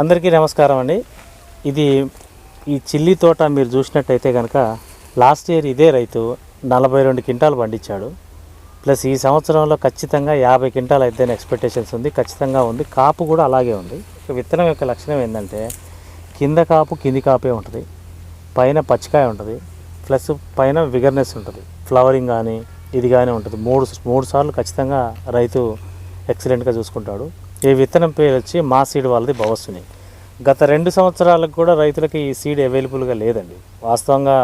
అందరికీ నమస్కారం అండి. ఇది ఈ చిల్లీ తోట మీరు చూసినట్టయితే కనుక లాస్ట్ ఇయర్ ఇదే రైతు నలభై రెండు క్వింటాలు పండించాడు. ప్లస్ ఈ సంవత్సరంలో ఖచ్చితంగా యాభై క్వింటాలు అయితే ఎక్స్పెక్టేషన్స్ ఉంది ఖచ్చితంగా ఉంది. కాపు కూడా అలాగే ఉంది. విత్తనం యొక్క లక్షణం ఏంటంటే కింద కాపు కింది కాపే ఉంటుంది పైన పచ్చికాయ ఉంటుంది ప్లస్ పైన విగర్నెస్ ఉంటుంది. ఫ్లవరింగ్ కానీ ఇది కానీ ఉంటుంది. మూడు మూడు సార్లు ఖచ్చితంగా రైతు ఎక్సలెంట్గా చూసుకుంటాడు. ఈ విత్తనం పేరు వచ్చి మా సీడ్ వాళ్ళది భవస్సుని గత రెండు సంవత్సరాలకు కూడా రైతులకి ఈ సీడ్ అవైలబుల్గా లేదండి. వాస్తవంగా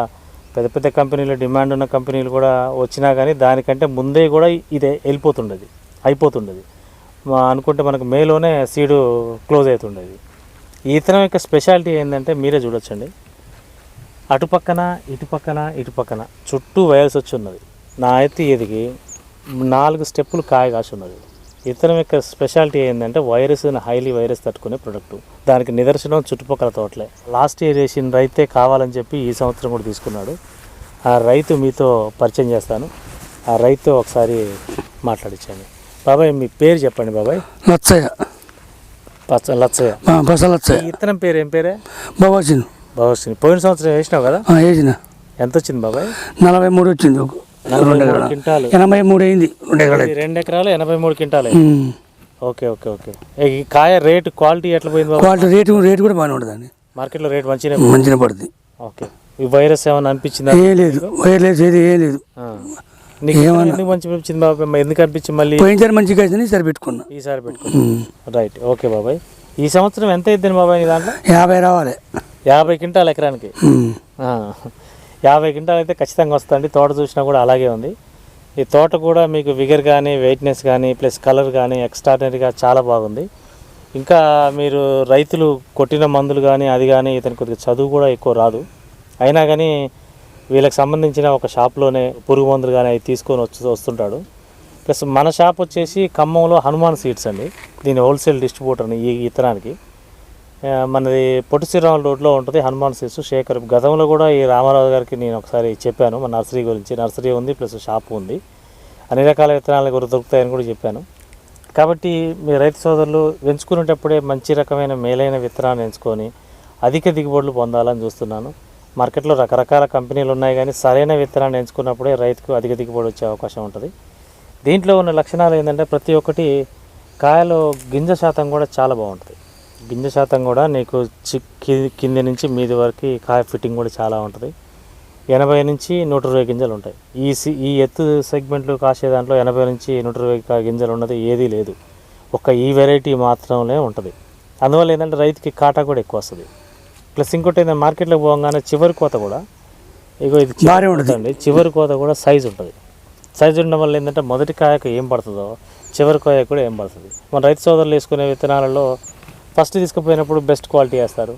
పెద్ద పెద్ద కంపెనీలు డిమాండ్ ఉన్న కంపెనీలు కూడా వచ్చినా కానీ దానికంటే ముందే కూడా ఇదే వెళ్ళిపోతుండేది అయిపోతుండేది. అనుకుంటే మనకు మేలోనే సీడు క్లోజ్ అవుతుండేది. ఈ విత్తనం యొక్క స్పెషాలిటీ ఏంటంటే మీరే చూడొచ్చండి. అటుపక్కన ఇటుపక్కన ఇటుపక్కన చుట్టూ వైరస్ వచ్చి ఉన్నది. నా అయితే ఎదిగి నాలుగు స్టెప్పులు కాయ కాసి ఉన్నది. ఇతరం యొక్క స్పెషాలిటీ ఏంటంటే వైరస్ హైలీ వైరస్ తట్టుకునే ప్రొడక్ట్. దానికి నిదర్శనం చుట్టుపక్కల తోటలే. లాస్ట్ ఇయర్ వేసిన రైతే కావాలని చెప్పి ఈ సంవత్సరం కూడా తీసుకున్నాడు. ఆ రైతు మీతో పరిచయం చేస్తాను. ఆ రైతు ఒకసారి మాట్లాడించండి బాబాయ్ మీ పేరు చెప్పండి బాబాయ్. లచ్చయ్య. పచ్చ లచ్చయ్య. బస లచ్చయ్య. ఈ ఇత్తనం పేరు ఏం పేరే? బాబాసిన్ బాబుని పోయిన సంవత్సరం వేసినావు కదా? వేసిన ఎంత వచ్చింది బాబాయ్? నలభై మూడు వచ్చింది రెండు మూడు ఎకరాలు? క్వింటాలు. ఎనభై మూడు అయింది రెండు ఎకరాలు రెండు ఎకరాలు ఎనభై మూడు క్వింటాలు. Okay okay okay. ఈ కాయ రేటు క్వాలిటీ ఎట్లా పోయింది బాబు? క్వాలిటీ రేటు రేటు కూడా బాగానే ఉంటుందండి మార్కెట్లో రేట్ మంచిగా మంచిగా పడుతుంది ఓకే. ఈ వైరస్ ఏమైనా అనిపించిందా? ఏం లేదు. వైర్ లేదు ఏది ఏం లేదు. ఎందుకు మంచి అనిపించింది మళ్ళీ? పోయినసారి మంచిగా అయితే సరి పెట్టుకున్నా. ఈసారి పెట్టుకున్నా. రైట్ ఓకే బాబాయ్. ఈ సంవత్సరం ఎంత అయిద్ది బాబాయ్ దాంట్లో? యాభై రావాలి. యాభై క్వింటాల్ ఎకరానికి. యాభై క్వింటాల్ అయితే ఖచ్చితంగా వస్తుంది తోట చూసినా కూడా అలాగే ఉంది. ఈ తోట కూడా మీకు విగర్ కానీ వెయిట్నెస్ కానీ ప్లస్ కలర్ కానీ ఎక్స్ట్రాడినరీగా చాలా బాగుంది. ఇంకా మీరు రైతులు కొట్టిన మందులు కానీ అది కానీ ఇతని కొద్దిగా చదువు కూడా ఎక్కువ రాదు. అయినా కానీ వీళ్ళకి సంబంధించిన ఒక షాప్లోనే పురుగు మందులు కానీ అవి తీసుకొని వచ్చి వస్తుంటాడు. ప్లస్ మన షాప్ వచ్చేసి ఖమ్మంలో హనుమాన్ సీడ్స్ అండి. దీని హోల్సేల్ డిస్ట్రిబ్యూటర్ని ఈ ఇతనానికి మనది పొట్టి శ్రీరాముల రోడ్లో ఉంటుంది హనుమాన్ శిశు శేఖర్. గతంలో కూడా ఈ రామారావు గారికి నేను ఒకసారి చెప్పాను మన నర్సరీ గురించి. నర్సరీ ఉంది ప్లస్ షాప్ ఉంది. అన్ని రకాల విత్తనాలు కూడా దొరుకుతాయని కూడా చెప్పాను. కాబట్టి మీ రైతు సోదరులు ఎంచుకునేటప్పుడే మంచి రకమైన మేలైన విత్తనాన్ని ఎంచుకొని అధిక దిగుబడులు పొందాలని చూస్తున్నాను. మార్కెట్లో రకరకాల కంపెనీలు ఉన్నాయి కానీ సరైన విత్తనాన్ని ఎంచుకున్నప్పుడే రైతుకు అధిక దిగుబడి వచ్చే అవకాశం ఉంటుంది. దీంట్లో ఉన్న లక్షణాలు ఏంటంటే ప్రతి ఒక్కటి కాయలో గింజ శాతం కూడా చాలా బాగుంటుంది. గింజ శాతం కూడా నీకు చి కింది నుంచి మీది వరకు కాయ ఫిట్టింగ్ కూడా చాలా ఉంటుంది. ఎనభై నుంచి నూట ఇరవై గింజలు ఉంటాయి. ఈ సి ఈ ఎత్తు సెగ్మెంట్లు కాసే దాంట్లో ఎనభై నుంచి నూట ఇరవై గింజలు ఉన్నది ఏదీ లేదు. ఒక్క ఈ వెరైటీ మాత్రమే ఉంటుంది. అందువల్ల ఏంటంటే రైతుకి కాటా కూడా ఎక్కువ వస్తుంది. ప్లస్ ఇంకోటి ఏంటంటే మార్కెట్లోకి పోగానే చివరి కోత కూడా ఇగో ఇది చివరి భారీ కోత ఉంటుంది. అండి చివరి కోత కూడా సైజు ఉంటుంది. సైజు ఉండడం వల్ల ఏంటంటే మొదటి కాయకు ఏం పడుతుందో చివరి కాయ కూడా ఏం పడుతుంది. మన రైతు సోదరులు వేసుకునే విత్తనాలలో ఫస్ట్ తీసుకుపోయినప్పుడు బెస్ట్ క్వాలిటీ వేస్తారు.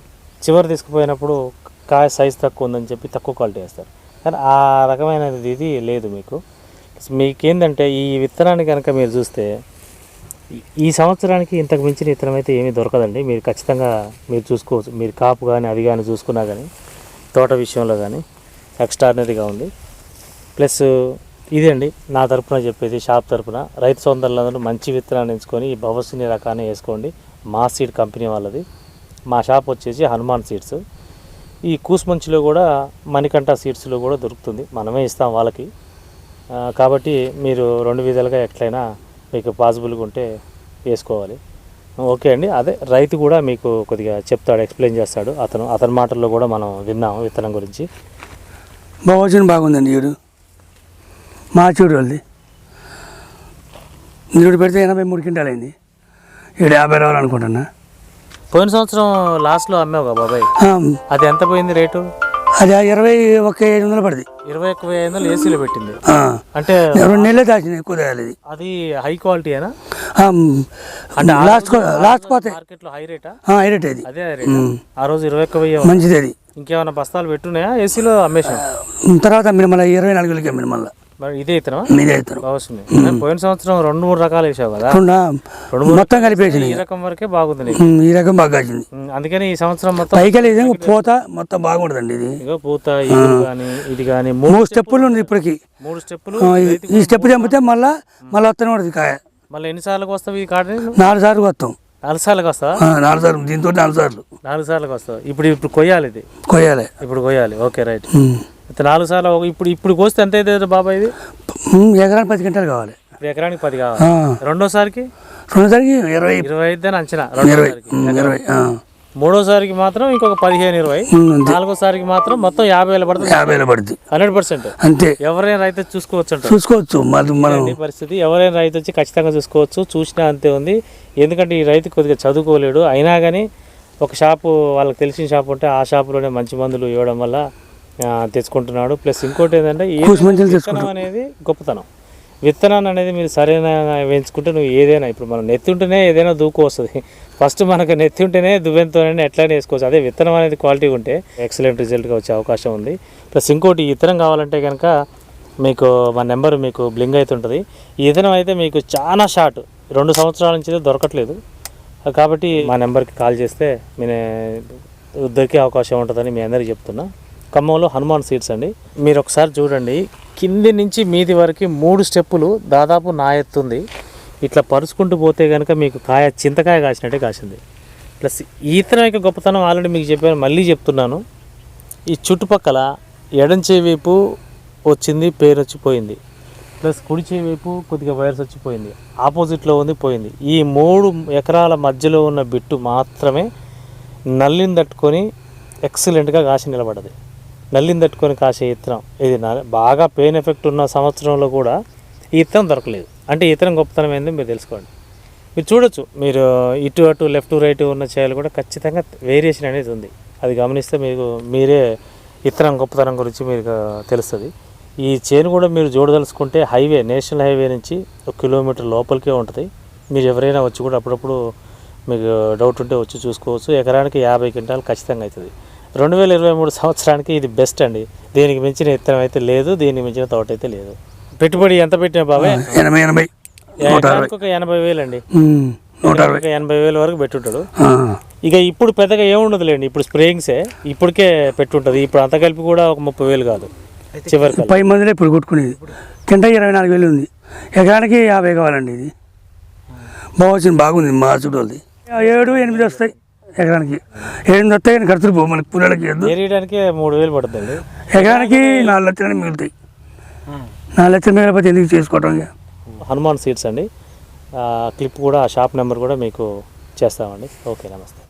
చివరి తీసుకుపోయినప్పుడు కాయ సైజ్ తక్కువ ఉందని చెప్పి తక్కువ క్వాలిటీ వేస్తారు. కానీ ఆ రకమైనది ఇది లేదు మీకు. మీకేందంటే ఈ విత్తనాన్ని కనుక మీరు చూస్తే ఈ- సంవత్సరానికి ఇంతకు మించిన విత్తనం అయితే ఏమీ దొరకదండి. మీరు ఖచ్చితంగా మీరు చూసుకోవచ్చు. మీరు కాపు కానీ అది కానీ చూసుకున్నా కానీ తోట విషయంలో కానీ ఎక్స్ట్రాడినరీగా ఉంది. ప్లస్ ఇదండి నా తరపున చెప్పేది షాప్ తరపున. రైతు సోదరులందరూ మంచి విత్తనాన్ని ఎంచుకొని ఈ భవస్సుని రకాన్ని వేసుకోండి. మా సీడ్ కంపెనీ వాళ్ళది. మా షాప్ వచ్చేసి హనుమాన్ సీడ్స్. ఈ కూసుమంచిలో కూడా మణికంఠ సీడ్స్లో కూడా దొరుకుతుంది. మనమే ఇస్తాం వాళ్ళకి. కాబట్టి మీరు రెండు విధాలుగా ఎట్లయినా మీకు పాసిబుల్గా ఉంటే వేసుకోవాలి. ఓకే అండి. అదే రైతు కూడా మీకు కొద్దిగా చెప్తాడు ఎక్స్ప్లెయిన్ చేస్తాడు. అతను అతని మాటల్లో కూడా మనం విన్నాం విత్తనం గురించి. బాబాసిన బాగుందండి ఈడు. మా చూడు వాళ్ళది. నిరుడు పెడితే ఎనభై మూడు క్వింటాలు అయింది ఈడు యాభై రావాలనుకుంటున్నా పోయిన సంవత్సరం లాస్ట్లో అమ్మావు బాబాయ్? అది ఎంత పోయింది రేటు? అది ఆ ఇరవై ఒక ఐదు వందలు పడింది. ఇరవై ఒక్క ఐదు వందలు ఏసీలో పెట్టింది. అంటే రెండు నెలలే దాచింది ఎక్కువ దాయాలి అది అది హై క్వాలిటీనా ఆ, అంటే లాస్ట్ లాస్ట్ పోతే. మార్కెట్లో హై రేటా? ఐరట్ అది అదే రేట్? ఆ రోజు ఇరవై ఒక్క వెయ్యి మంచిది అది. ఇంకేమైనా బస్తాలు పెట్టున్నాయా? ఏసీలో అమ్మేసాం తర్వాత మీరు మళ్ళీ ఇరవై నాలుగు వేలకి అమ్మిన మళ్ళీ మరి ఇదే ఇతనం. మీదే ఇతను పోయిన సంవత్సరం రెండు మూడు రకాలు వేసావు కదా? మొత్తం కలిపేసింది ఈ రకం వరకే బాగుంది ఈ రకం బాగా కాసింది. అందుకని ఈ సంవత్సరం మొత్తం పైకి పోత మొత్తం బాగుంటుందండి ఇది. పూత ఇది కానీ ఇది మూడు స్టెప్పులు ఉంది ఇప్పటికి. మూడు స్టెప్పులు ఈ- స్టెప్ తెంపితే మళ్ళా మళ్ళీ వస్తూనే ఉంటుంది కాయ. మళ్ళీ ఎన్ని సార్లకు వస్తావు ఈ కాడని నాలుగు సార్లు వస్తాం. నాలుగు సార్లకు వస్తావా? ఆ, నాలుగు సార్లు దీంతో నాలుగు సార్లు. నాలుగు సార్లకు వస్తావు. ఇప్పుడు ఇప్పుడు కొయ్యాలి ఇది. కొయ్యాలి. ఇప్పుడు కొయ్యాలి. Okay right. నాలుగు సార్లు ఇప్పుడు ఇప్పుడు కోస్తే ఎంత అవుతుంది బాబా ఇది? ఎకరానికి పది గంటలు కావాలి. ఎకరానికి పది కావాలి. రెండోసారికి? రెండోసారికి ఇరవై. ఇరవై అని అంచనా. ఇరవై. ఇరవై. మూడోసారికి మాత్రం ఇంకొక పదిహేను ఇరవై. నాలుగోసారికి మాత్రం మొత్తం యాభై వేలు పడుతుంది. యాభైలో పడుతుంది. Hundred percent. అంతే. ఎవరైనా రైతు చూసుకోవచ్చు. చూసుకోవచ్చు మనం పరిస్థితి? ఎవరైనా రైతు వచ్చి ఖచ్చితంగా చూసుకోవచ్చు. చూసినా అంతే ఉంది. ఎందుకంటే ఈ రైతు కొద్దిగా చదువుకోలేడు. అయినా కానీ ఒక షాపు వాళ్ళకి తెలిసిన షాప్ ఉంటే ఆ షాపులోనే మంచి మందులు ఇవ్వడం వల్ల తెచ్చుకుంటున్నాడు. ప్లస్ ఇంకోటి ఏంటంటే విత్తనం అనేది గొప్పతనం. విత్తనాన్ని అనేది మీరు సరైన వేయించుకుంటే నువ్వు ఏదైనా ఇప్పుడు మనం నెత్తి ఉంటేనే ఏదైనా దూకు వస్తుంది. ఫస్ట్ మనకు నెత్తి ఉంటేనే దువ్వెంతోనే ఎట్లయినా వేసుకోవచ్చు. అదే విత్తనం అనేది క్వాలిటీ ఉంటే ఎక్సలెంట్ రిజల్ట్గా వచ్చే అవకాశం ఉంది. ప్లస్ ఇంకోటి ఈ విత్తనం కావాలంటే కనుక మీకు మా నెంబర్ మీకు బ్లింగ్ అవుతుంటుంది. ఈ విత్తనం అయితే మీకు చాలా షార్ట్ రెండు సంవత్సరాల నుంచి దొరకట్లేదు. కాబట్టి మా నెంబర్కి కాల్ చేస్తే నేను దొరికే అవకాశం ఉంటుందని మీ అందరికీ చెప్తున్నా. ఖమ్మంలో హనుమాన్ సీట్స్ అండి. మీరు ఒకసారి చూడండి. కింది నుంచి మీది వరకు మూడు స్టెప్పులు దాదాపు నా ఎత్తుంది ఇట్లా పరుచుకుంటూ పోతే కనుక మీకు కాయ చింతకాయ కాసినట్టే కాసింది. ప్లస్ ఈతనం యొక్క గొప్పతనం ఆల్రెడీ మీకు చెప్పాను మళ్ళీ చెప్తున్నాను. ఈ చుట్టుపక్కల ఎడం వైపు వచ్చింది పేరు వచ్చిపోయింది. ప్లస్ కుడి వైపు కొద్దిగా వైరస్ వచ్చిపోయింది. ఆపోజిట్లో ఉంది పోయింది. ఈ మూడు ఎకరాల మధ్యలో ఉన్న బిట్టు మాత్రమే నల్లిని తట్టుకొని ఎక్సలెంట్గా కాసి నిలబడది నల్లిని తట్టుకొని కాసే ఇత్తనం. ఇది బాగా పెయిన్ ఎఫెక్ట్ ఉన్న సంవత్సరంలో కూడా ఈ ఇత్తనం దొరకలేదు. అంటే ఈ ఇత్తనం గొప్పతనం ఏందో మీరు తెలుసుకోండి. మీరు చూడొచ్చు. మీరు ఇటు అటు లెఫ్ట్ రైట్ ఉన్న చేయాలి కూడా ఖచ్చితంగా వేరియేషన్ అనేది ఉంది. అది గమనిస్తే మీకు మీరే ఇత్తనం గొప్పతనం గురించి మీకు తెలుస్తుంది. ఈ చేను కూడా మీరు చూడదలుచుకుంటే హైవే నేషనల్ హైవే నుంచి ఒక కిలోమీటర్ లోపలికే ఉంటుంది. మీరు ఎవరైనా వచ్చి కూడా అప్పుడప్పుడు మీకు డౌట్ ఉంటే వచ్చి చూసుకోవచ్చు. ఎకరానికి యాభై క్వింటాలు ఖచ్చితంగా అవుతుంది. రెండు వేల ఇరవై మూడు సంవత్సరానికి ఇది బెస్ట్ అండి. దీనికి మించిన ఇత్తనం అయితే లేదు దీనికి మించిన తోట అయితే లేదు. పెట్టుబడి ఎంత పెట్టినా బాబాయ్? ఎనభై ఎనభై. ఒక ఎనభై వేలు అండి. ఉమ్, నూట అరవై. ఒక ఎనభై వేల వరకు పెట్టుంటాడు. ఇక ఇప్పుడు పెద్దగా ఏముండదులేండి ఇప్పుడు స్ప్రేయింగ్సే ఇప్పటికే పెట్టుంటుంది. ఇప్పుడు అంత కలిపి కూడా ఒక ముప్పై వేలు కాదు. చివరికి పది మందిలో ఇప్పుడు కొట్టుకునేది. కింద ఇరవై నాలుగు వేలు ఉంది. ఎకరానికి యాభై కావాలండి ఇది. బాగా వచ్చింది బాగుంది మా చుట్టూది ఏడు ఎనిమిది వస్తాయి. ఎకరానికి. ఎనిమిది వస్తాయి కానీ ఖర్చులు పోవు మనకి పుల్లలకి ఏరియడానికి మూడు వేలు పడుతుంది ఎకరానికి నాలుగు లక్షలు మిగులుతాయి. నాలుగు లక్షలు మిగిలిపోతే ఎందుకు చేసుకోవటం ఇక? హనుమాన్ సీట్స్ అండి. క్లిప్ కూడా ఆ షాప్ నెంబర్ కూడా మీకు చేస్తామండి. ఓకే నమస్తే.